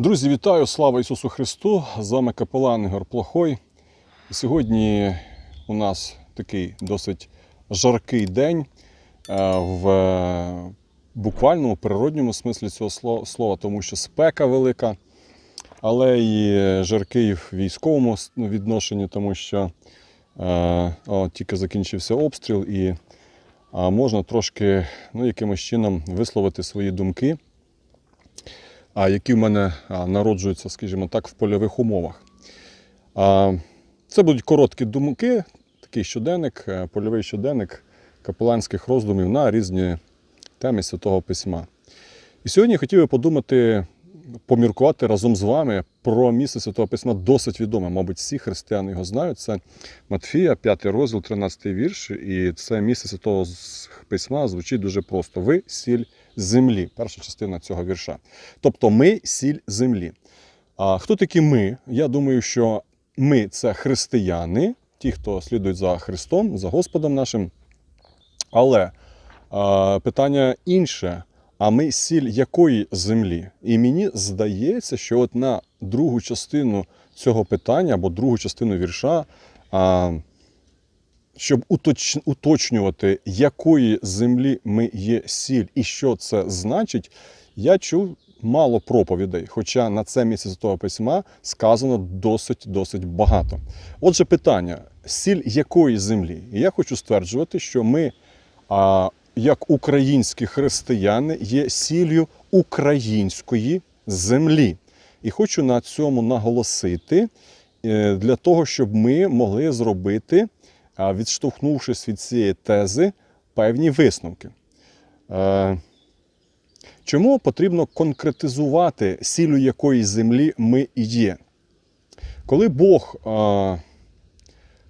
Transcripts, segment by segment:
Друзі, вітаю! Слава Ісусу Христу! З вами капелан Ігор Плохой. Сьогодні у нас такий досить жаркий день е, в буквальному природньому смислі цього слова, тому що спека велика, але і жаркий в військовому ну, відношенні, тому що е, о, тільки закінчився обстріл і можна трошки ну, якимось чином висловити свої думки які в мене народжуються, скажімо так, в польових умовах. Це будуть короткі думки, такий щоденник, е, польовий щоденник капеланських роздумів на різні теми Святого Письма. І сьогодні я хотів би подумати, поміркувати разом з вами про місце Святого Письма досить відоме. Мабуть, всі християни його знають. Це Матфія, 5 розділ, 13 вірш. І це місце Святого Письма звучить дуже просто. Ви сіль землі. Перша частина цього вірша. Тобто ми сіль землі. А хто такі ми? Я думаю, що ми це християни, ті, хто слідують за Христом, за Господом нашим. Але а, питання інше. А ми сіль якої землі? І мені здається, що от на другу частину цього питання або другу частину вірша, а, щоб уточ, уточнювати, якої землі ми є сіль і що це значить, я чув мало проповідей. Хоча на це місце Святого письма сказано досить досить багато. Отже, питання: сіль якої землі? І я хочу стверджувати, що ми, а, як українські християни, є сіллю української землі. І хочу на цьому наголосити е, для того, щоб ми могли зробити, відштовхнувшись від цієї тези, певні висновки. Е, Чому потрібно конкретизувати сілю якої землі ми є? Коли Бог е,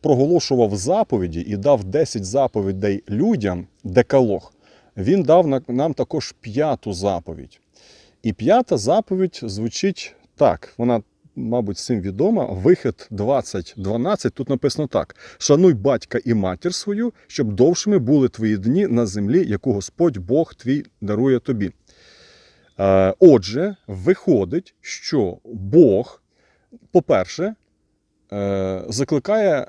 проголошував заповіді і дав 10 заповідей людям, декалог, він дав нам також п'яту заповідь. І п'ята заповідь звучить так: вона, мабуть, всім відома. Вихід 20.12. Тут написано так: Шануй батька і матір свою, щоб довшими були твої дні на землі, яку Господь Бог твій дарує тобі. Е, Отже, виходить, що Бог, по-перше, е, закликає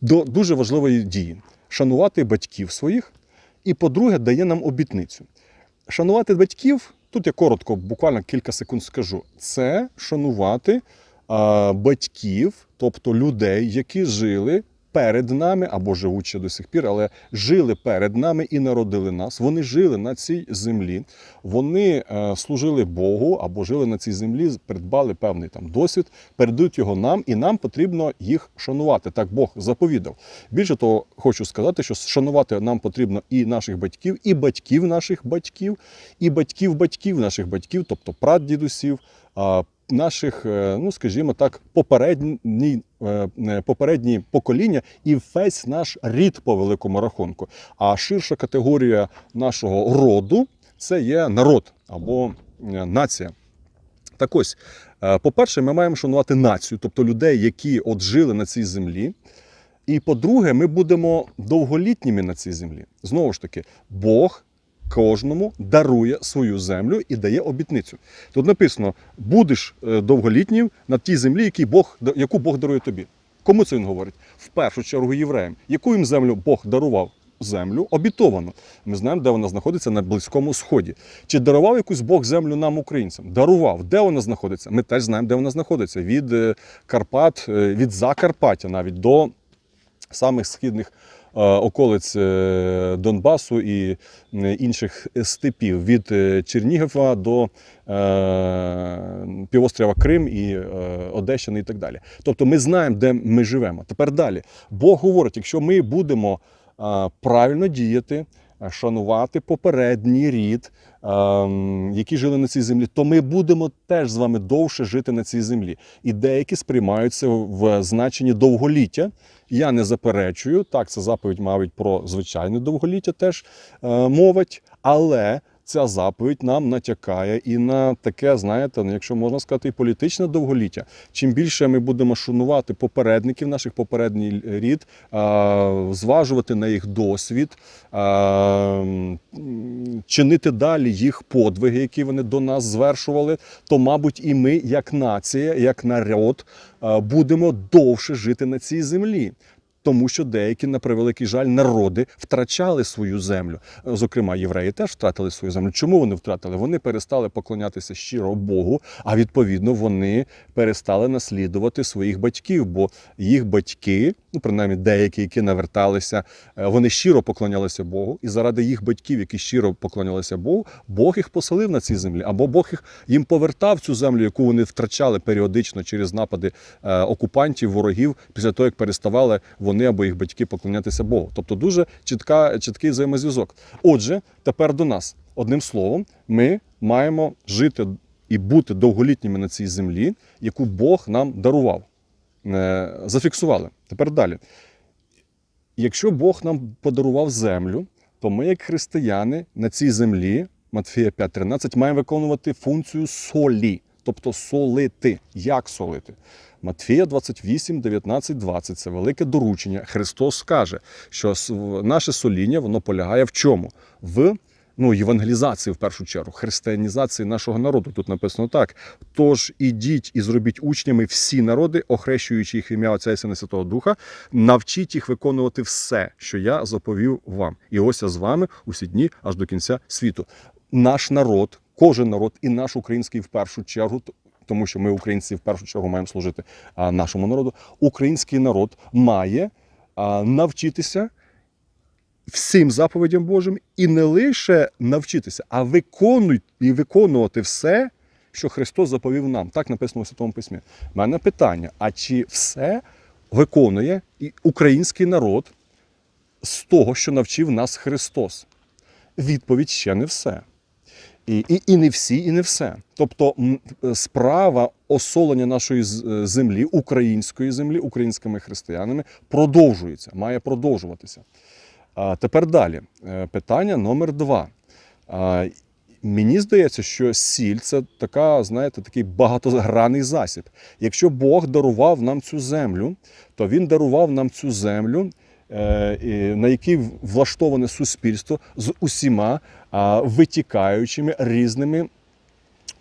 до дуже важливої дії шанувати батьків своїх, і, по-друге, дає нам обітницю. Шанувати батьків, тут я коротко, буквально кілька секунд скажу, це шанувати батьків, тобто людей, які жили перед нами або живуть ще до сих пір, але жили перед нами і народили нас. Вони жили на цій землі, вони е, служили Богу або жили на цій землі, придбали певний там досвід, передають його нам, і нам потрібно їх шанувати. Так Бог заповідав. Більше того, хочу сказати, що шанувати нам потрібно і наших батьків, і батьків наших батьків, і батьків батьків наших батьків, тобто прадідусів. Наших, е, ну скажімо так, попередні, е, е, попередні покоління і весь наш рід по великому рахунку. А ширша категорія нашого роду це є народ або нація. Так ось, по-перше, ми маємо шанувати націю, тобто людей, які от жили на цій землі. І по-друге, ми будемо довголітніми на цій землі. Знову ж таки, Бог кожному дарує свою землю і дає обітницю. Тут написано: будеш е, довголітнім на тій землі, який Бог, яку Бог дарує тобі. Кому це він говорить? В першу чергу євреям. Яку їм землю Бог дарував? Землю обітовану. Ми знаємо, де вона знаходиться на Близькому Сході. Чи дарував якусь Бог землю нам, українцям? Дарував. Де вона знаходиться? Ми теж знаємо, де вона знаходиться. Від е, Карпат, е, від Закарпаття навіть до самих східних околиць е, Донбасу і е, інших степів від е, Чернігова до е, півострова Крим і е, Одещини і так далі. Тобто, ми знаємо, де ми живемо. Тепер далі. Бог говорить, якщо ми будемо е, правильно діяти, е, шанувати попередній рід, е, які жили на цій землі, то ми будемо теж з вами довше жити на цій землі. І деякі сприймаються в значенні довголіття. Я не заперечую, так, це заповідь, мабуть, про звичайне довголіття теж е, мовить, але ця заповідь нам натякає і на таке, знаєте, якщо можна сказати, і політичне довголіття. Чим більше ми будемо шанувати попередників, наших попередній рід, зважувати на їх досвід, чинити далі їх подвиги, які вони до нас звершували, то, мабуть, і ми, як нація, як народ, будемо довше жити на цій землі. Тому що деякі, на превеликий жаль, народи втрачали свою землю. Зокрема, євреї теж втратили свою землю. Чому вони втратили? Вони перестали поклонятися щиро Богу, а відповідно вони перестали наслідувати своїх батьків, бо їх батьки, ну принаймні деякі, які наверталися, е, вони щиро поклонялися Богу, і заради їх батьків, які щиро поклонялися Богу, Бог їх поселив на цій землі, або Бог їх їм повертав цю землю, яку вони втрачали періодично через напади е, окупантів, ворогів, після того як переставали вони або їх батьки поклонятися Богу. Тобто дуже чітка, чіткий взаємозв'язок. Отже, тепер до нас. Одним словом, ми маємо жити і бути довголітніми на цій землі, яку Бог нам дарував. Е, Зафіксували. Тепер далі. Якщо Бог нам подарував землю, то ми, як християни, на цій землі, Матфія 5.13, маємо виконувати функцію солі, тобто солити. Як солити? Матфія 28, 19, 20 це велике доручення. Христос каже, що наше соління воно полягає в чому? В ну, євангелізації в першу чергу, християнізації нашого народу. Тут написано так: тож ідіть і зробіть учнями всі народи, охрещуючи їх ім'я Отця і Сина Святого Духа, навчіть їх виконувати все, що я заповів вам. І ось я з вами усі дні аж до кінця світу. Наш народ, кожен народ, і наш український в першу чергу. Тому що ми, українці, в першу чергу маємо служити нашому народу. Український народ має навчитися всім заповідям Божим і не лише навчитися, а виконуй і виконувати все, що Христос заповів нам. Так написано у Святому Письмі. У мене питання: а чи все виконує і український народ з того, що навчив нас Христос? Відповідь ще не все. І, і, і не всі, і не все. Тобто справа осолення нашої е, землі, української землі, українськими християнами продовжується, має продовжуватися. А тепер далі. Е, Питання номер два. А, Мені здається, що сіль це така, знаєте, такий багатогранний засіб. Якщо Бог дарував нам цю землю, то Він дарував нам цю землю, е, на якій влаштоване суспільство з усіма витікаючими різними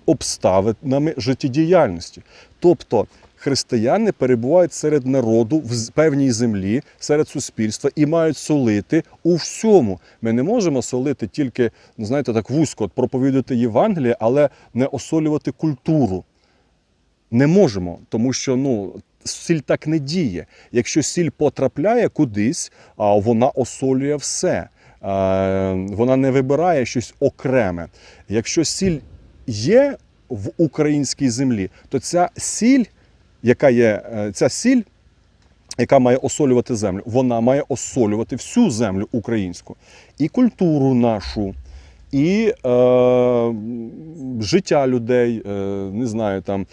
обставинами життєдіяльності. Тобто християни перебувають серед народу в певній землі, серед суспільства і мають солити у всьому. Ми не можемо солити тільки, ну, знаєте, так вузько от проповідувати Євангеліє, але не осолювати культуру. Не можемо, тому що ну. Сіль так не діє. Якщо сіль потрапляє кудись, вона осолює все. Е, Вона не вибирає щось окреме. Якщо сіль є в українській землі, то ця сіль, яка є, е, ця сіль, яка має осолювати землю, вона має осолювати всю землю українську і культуру нашу, і е, життя людей, е, не знаю, там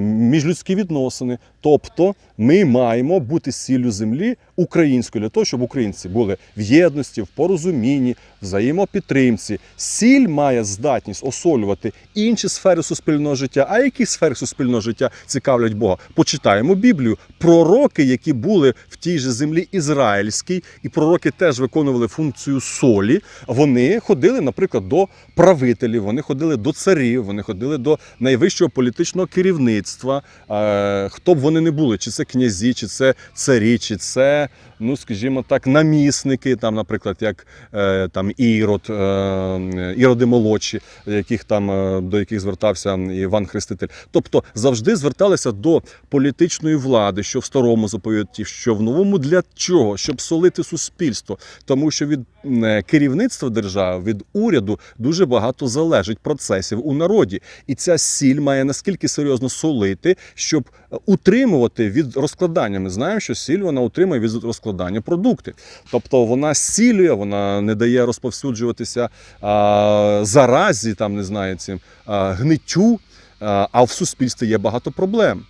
міжлюдські відносини. Тобто ми маємо бути сіллю землі українською для того, щоб українці були в єдності, в порозумінні, взаємопідтримці. Сіль має здатність осолювати інші сфери суспільного життя. А які сфери суспільного життя цікавлять Бога? Почитаємо Біблію. Пророки, які були в тій же землі ізраїльській, і пророки теж виконували функцію солі. Вони ходили, наприклад, до правителів, вони ходили до царів, вони ходили до найвищого політичного керівництва. Е, Хто б вони не були, чи це князі, чи це царі, чи це, ну скажімо так, намісники, там, наприклад, як е, там Ірод, е, Іроди молодші, яких там е, до яких звертався Іван Хреститель. Тобто завжди зверталися до політичної влади, що в старому заповіті, що в новому для чого? Щоб солити суспільство, тому що від керівництва держави, від уряду дуже багато залежить процесів у народі, і ця сіль має наскільки серйозно солити, щоб утримувати від розкладання. Ми знаємо, що сіль вона утримує від розкладання продукти. Тобто вона сілює, вона не дає розповсюджуватися а, заразі, там не знаю, цим а, гниттю. А, а в суспільстві є багато проблем.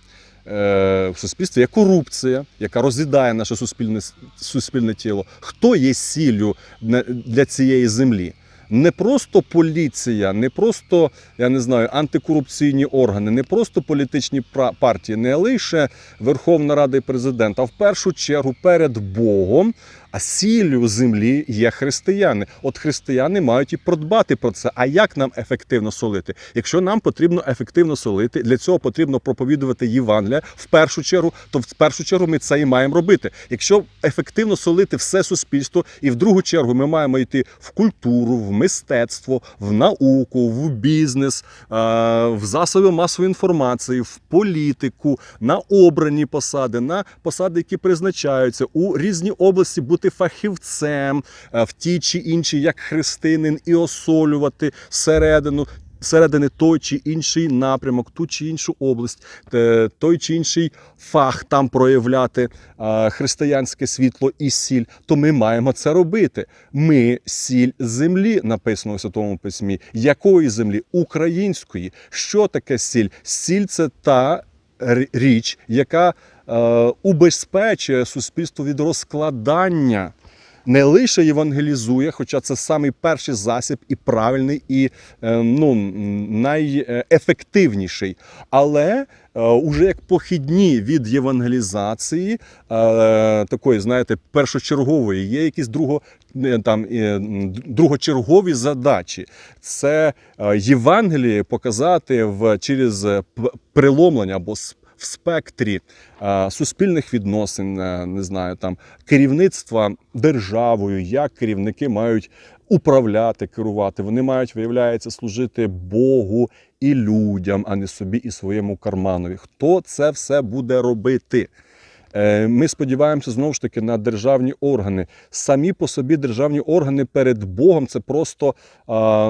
Е, В суспільстві є корупція, яка роз'їдає наше суспільне, суспільне тіло. Хто є сіллю для цієї землі? Не просто поліція, не просто я не знаю, антикорупційні органи, не просто політичні партії, не лише Верховна Рада і президент, а в першу чергу перед Богом. А сіллю землі є християни. От християни мають і продбати про це. А як нам ефективно солити? Якщо нам потрібно ефективно солити, для цього потрібно проповідувати Євангелія в першу чергу, то в першу чергу ми це і маємо робити. Якщо ефективно солити все суспільство, і в другу чергу ми маємо йти в культуру, в мистецтво, в науку, в бізнес, в засоби масової інформації, в політику, на обрані посади, на посади, які призначаються у різні області, бути фахівцем е, в тій чи іншій, як християнин, і осолювати середину. Середини той чи інший напрямок, ту чи іншу область, той чи інший фах там проявляти е, християнське світло і сіль, то ми маємо це робити. Ми сіль землі, написано у Святому Письмі. Якої землі? Української. Що таке сіль? Сіль це та річ, яка убезпечує суспільство від розкладання. Не лише євангелізує, хоча це самий перший засіб і правильний, і е, ну, найефективніший, але е, уже як похідні від євангелізації, е, такої, знаєте, першочергової, є якісь друго, е, там, е, другочергові задачі. Це е, Євангеліє показати в, через е, п- преломлення або в спектрі е, суспільних відносин, е, не знаю, там керівництва державою, як керівники мають управляти, керувати. Вони мають, виявляється, служити Богу і людям, а не собі і своєму карманові. Хто це все буде робити? Е, Ми сподіваємося знову ж таки на державні органи. Самі по собі державні органи перед Богом це просто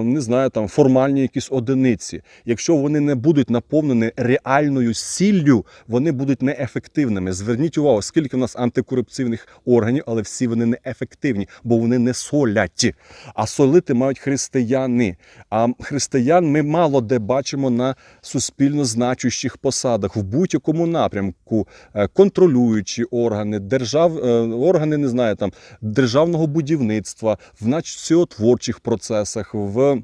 не знаю, там формальні якісь одиниці. Якщо вони не будуть наповнені реальною сіллю, вони будуть неефективними. Зверніть увагу, скільки в нас антикорупційних органів, але всі вони неефективні, бо вони не солять. А солити мають християни. А християн ми мало де бачимо на суспільно значущих посадах в будь-якому напрямку, Е, контролюючі органи, держав, е, органи не знаю, там державного будівництва, в націотворчих процесах, в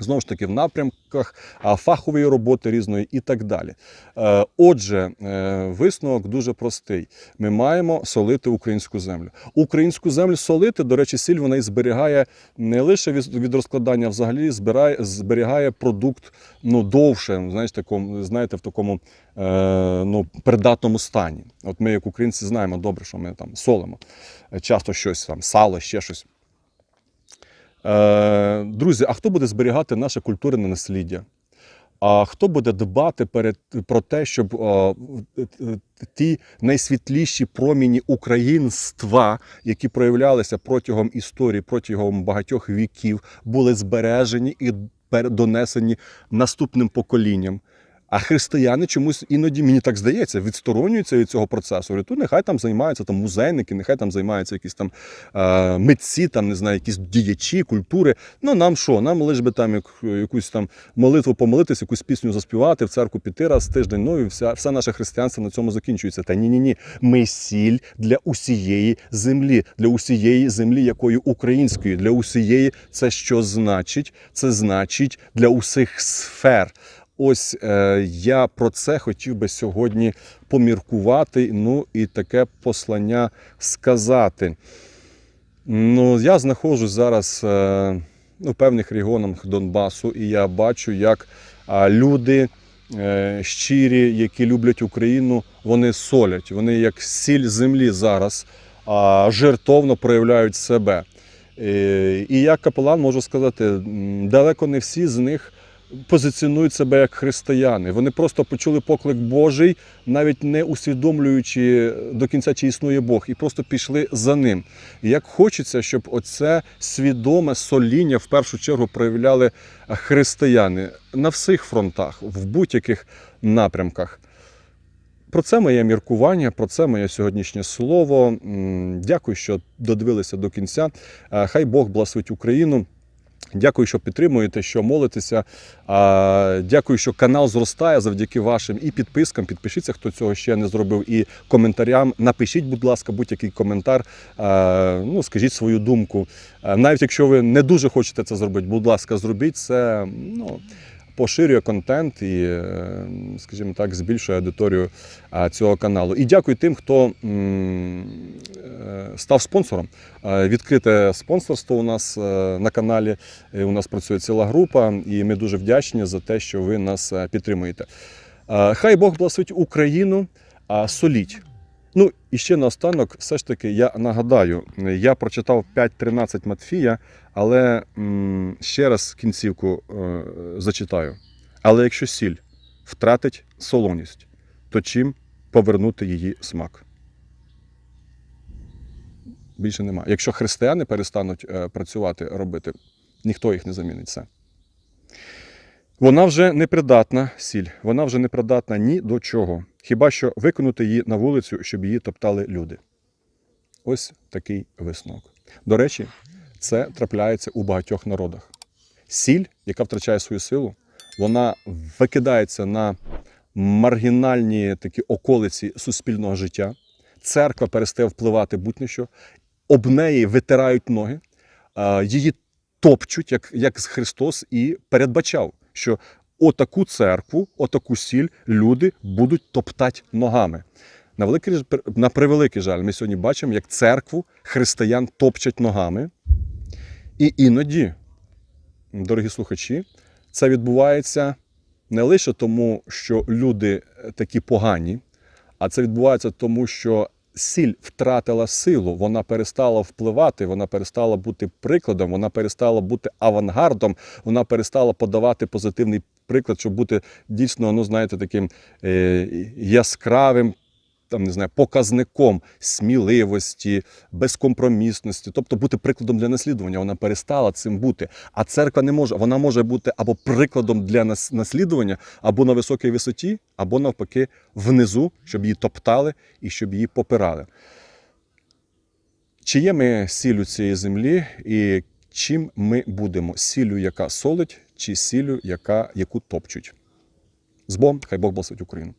знову ж таки в напрямках фахової роботи різної і так далі. Е, Отже, е, висновок дуже простий: ми маємо солити українську землю. Українську землю солити, до речі, сіль вона і зберігає не лише від, розкладання, взагалі збирає, зберігає продукт ну, довше, знаєш, такому, знаєте, в такому е, ну, придатному стані. От ми, як українці, знаємо добре, що ми там солимо. Часто щось там, сало, ще щось. Е, Друзі, а хто буде зберігати наше культурне насліддя? А хто буде дбати перед про те, щоб о, ті найсвітліші проміні українства, які проявлялися протягом історії, протягом багатьох віків, були збережені і донесені наступним поколінням? А християни чомусь іноді, мені так здається, відсторонюються від цього процесу. Говорять, «Ну, нехай там займаються там музейники, нехай там займаються якісь там е, митці, там не знаю, якісь діячі, культури. Ну нам що? Нам лиш би там як, якусь там молитву помолитись, якусь пісню заспівати, в церкву піти раз в тиждень. Ну і вся, все наше християнство на цьому закінчується. Та ні, ні, ні. Ми сіль для усієї землі, для усієї землі, якої української, для усієї це що значить? Це значить для усіх сфер. Ось е, я про це хотів би сьогодні поміркувати. Ну і таке послання сказати. Ну, я знаходжусь зараз е, ну, в певних регіонах Донбасу, і я бачу, як люди е, щирі, які люблять Україну, вони солять. Вони як сіль землі зараз жертовно проявляють себе. І я капелан можу сказати, далеко не всі з них позиціонують себе як християни. Вони просто почули поклик Божий, навіть не усвідомлюючи до кінця, чи існує Бог, і просто пішли за ним. Як хочеться, щоб оце свідоме соління в першу чергу проявляли християни на всіх фронтах, в будь-яких напрямках. Про це моє міркування, про це моє сьогоднішнє слово. Дякую, що додивилися до кінця. Е, Хай Бог благословить Україну. Дякую, що підтримуєте, що молитеся. Дякую, що канал зростає завдяки вашим і підпискам. Підпишіться, хто цього ще не зробив, і коментарям. Напишіть, будь ласка, будь-який коментар. Ну, скажіть свою думку. Навіть якщо ви не дуже хочете це зробити, будь ласка, зробіть це. Ну, поширює контент і, е, скажімо так, збільшує аудиторію цього каналу. І дякую тим, хто е, став спонсором. Е, Відкрите спонсорство у нас на каналі. У нас працює ціла група, і ми дуже вдячні за те, що ви нас підтримуєте. Хай Бог благословить Україну, а соліть. Ну і ще наостанок, все ж таки, я нагадаю, я прочитав 5.13 Матфія, але м, ще раз кінцівку е, зачитаю. Але якщо сіль втратить солоність, то чим повернути її смак? Більше немає. Якщо християни перестануть е, працювати, робити, ніхто їх не замінить все. Вона вже не придатна, сіль, вона вже не придатна ні до чого. Хіба що викинути її на вулицю, щоб її топтали люди. Ось такий висновок. До речі, це трапляється у багатьох народах. Сіль, яка втрачає свою силу, вона викидається на маргінальні такі околиці суспільного життя. Церква перестає впливати будь-на що, об неї витирають ноги, її топчуть, як, як Христос і передбачав, що отаку церкву, отаку сіль люди будуть топтати ногами. На, великий, на превеликий жаль, ми сьогодні бачимо, як церкву християн топчать ногами. І іноді, дорогі слухачі, це відбувається не лише тому, що люди такі погані, а це відбувається тому, що сіль втратила силу, вона перестала впливати, вона перестала бути прикладом, вона перестала бути авангардом, вона перестала подавати позитивний приклад, щоб бути дійсно, ну знаєте, таким е, яскравим. Там не знаю, показником сміливості, безкомпромісності, тобто бути прикладом для наслідування. Вона перестала цим бути. А церква не може, вона може бути або прикладом для нас- наслідування, або на високій висоті, або навпаки внизу, щоб її топтали і щоб її попирали. Чи є ми сіллю цієї землі, і чим ми будемо? Сіллю, яка солить, чи сіллю, яка, яку топчуть? З Богом, хай Бог благословить Україну.